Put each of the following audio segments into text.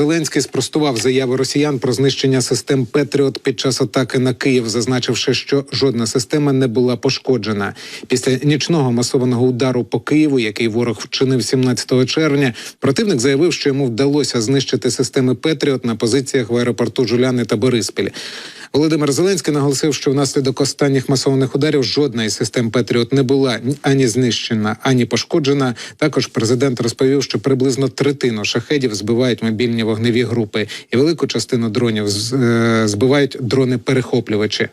Зеленський спростував заяви росіян про знищення систем Петріот під час атаки на Київ, зазначивши, що жодна система не була пошкоджена. Після нічного масованого удару по Києву, який ворог вчинив 17 червня, противник заявив, що йому вдалося знищити системи Петріот на позиціях в аеропорту Жуляни та Бориспіль. Володимир Зеленський наголосив, що внаслідок останніх масованих ударів жодна із систем Петріот не була ані знищена, ані пошкоджена. Також президент розповів, що приблизно третину шахедів збивають мобільні вогневі групи, і велику частину дронів е, збивають дрони-перехоплювачі.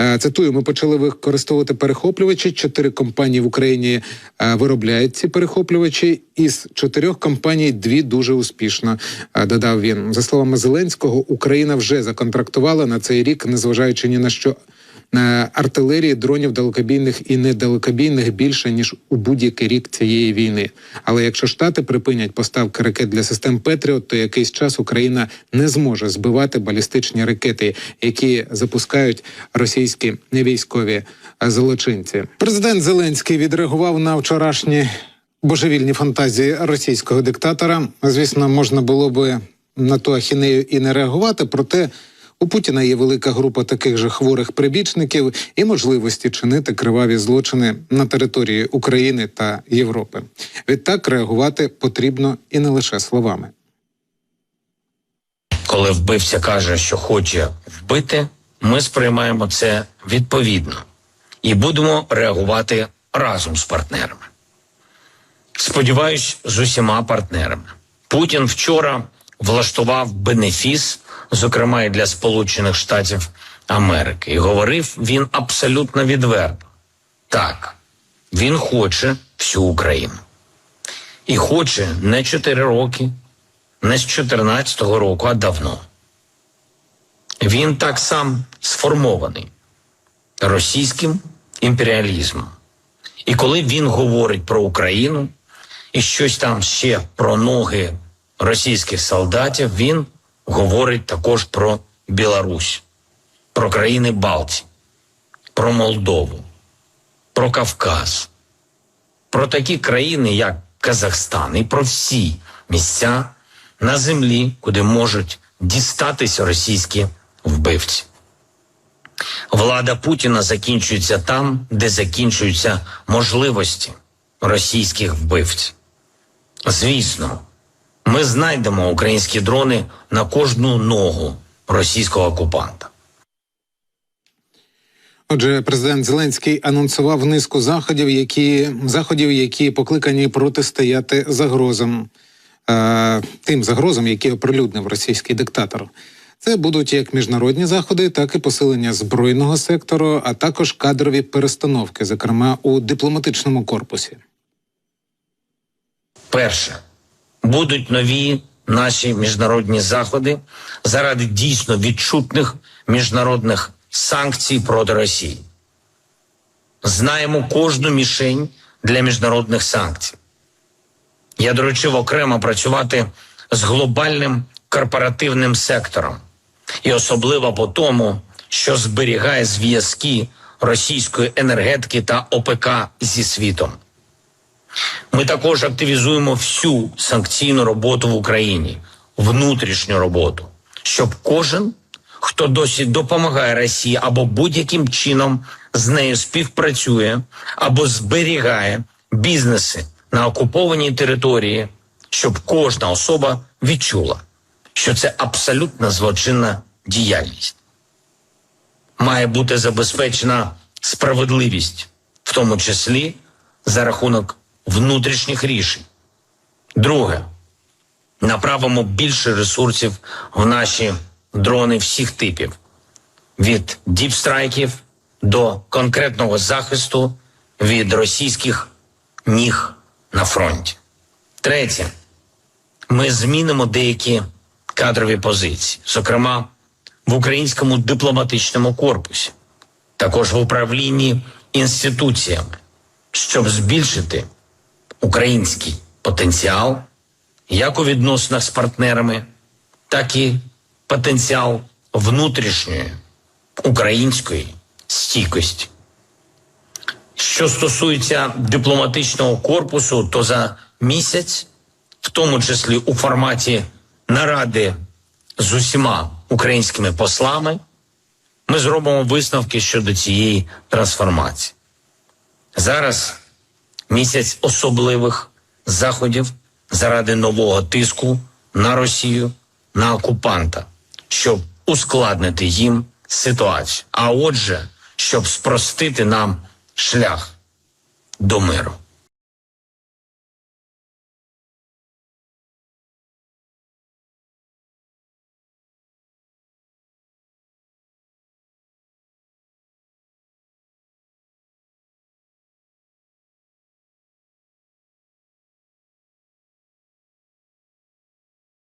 Е, Цитую, ми почали використовувати перехоплювачі. Чотири компанії в Україні е, виробляють ці перехоплювачі. Із чотирьох компаній дві дуже успішно. Додав він за словами Зеленського. Україна вже законтрактувала на цей рік, незважаючи ні на що. е, Артилерії, дронів далекобійних і недалекобійних більше ніж у будь-який рік цієї війни. Але якщо штати припинять поставки ракет для систем Петріот, то якийсь час Україна не зможе збивати балістичні ракети, які запускають російські військові е, злочинці. Президент Зеленський відреагував на вчорашні божевільні фантазії російського диктатора. Звісно, можна було би на ту ахінею і не реагувати, проте. У Путіна є велика група таких же хворих прибічників і можливості чинити криваві злочини на території України та Європи. Відтак реагувати потрібно і не лише словами. Коли вбивця каже, що хоче вбити, ми сприймаємо це відповідно і будемо реагувати разом з партнерами. Сподіваюсь, з усіма партнерами. Путін вчора влаштував бенефіс, зокрема і для Сполучених Штатів Америки, і говорив він абсолютно відверто. Так, він хоче всю Україну. І хоче не 4 роки, не з 14-го року, а давно. Він так сам сформований російським імперіалізмом. І коли він говорить про Україну і щось там ще про ноги російських солдатів, він говорить також про Білорусь, про країни Балтії, про Молдову, про Кавказ, про такі країни, як Казахстан, і про всі місця на землі, куди можуть дістатись російські вбивці. Влада Путіна закінчується там, де закінчуються можливості російських вбивців. Звісно, ми знайдемо українські дрони на кожну ногу російського окупанта. Отже, президент Зеленський анонсував низку заходів, які заходів, які покликані протистояти загрозам, е, тим загрозам, які оприлюднив російський диктатор. Це будуть як міжнародні заходи, так і посилення збройного сектору, а також кадрові перестановки, зокрема у дипломатичному корпусі. Перше, будуть нові наші міжнародні заходи заради дійсно відчутних міжнародних санкцій проти Росії. Знаємо кожну мішень для міжнародних санкцій. Я доручив окремо працювати з глобальним корпоративним сектором, і особливо по тому, що зберігає зв'язки російської енергетики та ОПК зі світом. Ми також активізуємо всю санкційну роботу в Україні, внутрішню роботу, щоб кожен, хто досі допомагає Росії або будь-яким чином з нею співпрацює або зберігає бізнеси на окупованій території, щоб кожна особа відчула, що це абсолютно злочинна діяльність. Має бути забезпечена справедливість, в тому числі за рахунок внутрішніх рішень. Друге, направимо більше ресурсів в наші дрони всіх типів: від діпстрайків до конкретного захисту від російських ніг на фронті. Третє, ми змінимо деякі кадрові позиції, зокрема в українському дипломатичному корпусі, також в управлінні інституціями, щоб збільшити український потенціал як у відносинах з партнерами, так і потенціал внутрішньої української стійкості. Що стосується дипломатичного корпусу, то за місяць, в тому числі у форматі наради з усіма українськими послами, ми зробимо висновки щодо цієї трансформації. Зараз місяць особливих заходів заради нового тиску на Росію, на окупанта, щоб ускладнити їм ситуацію. А отже, щоб спростити нам шлях до миру.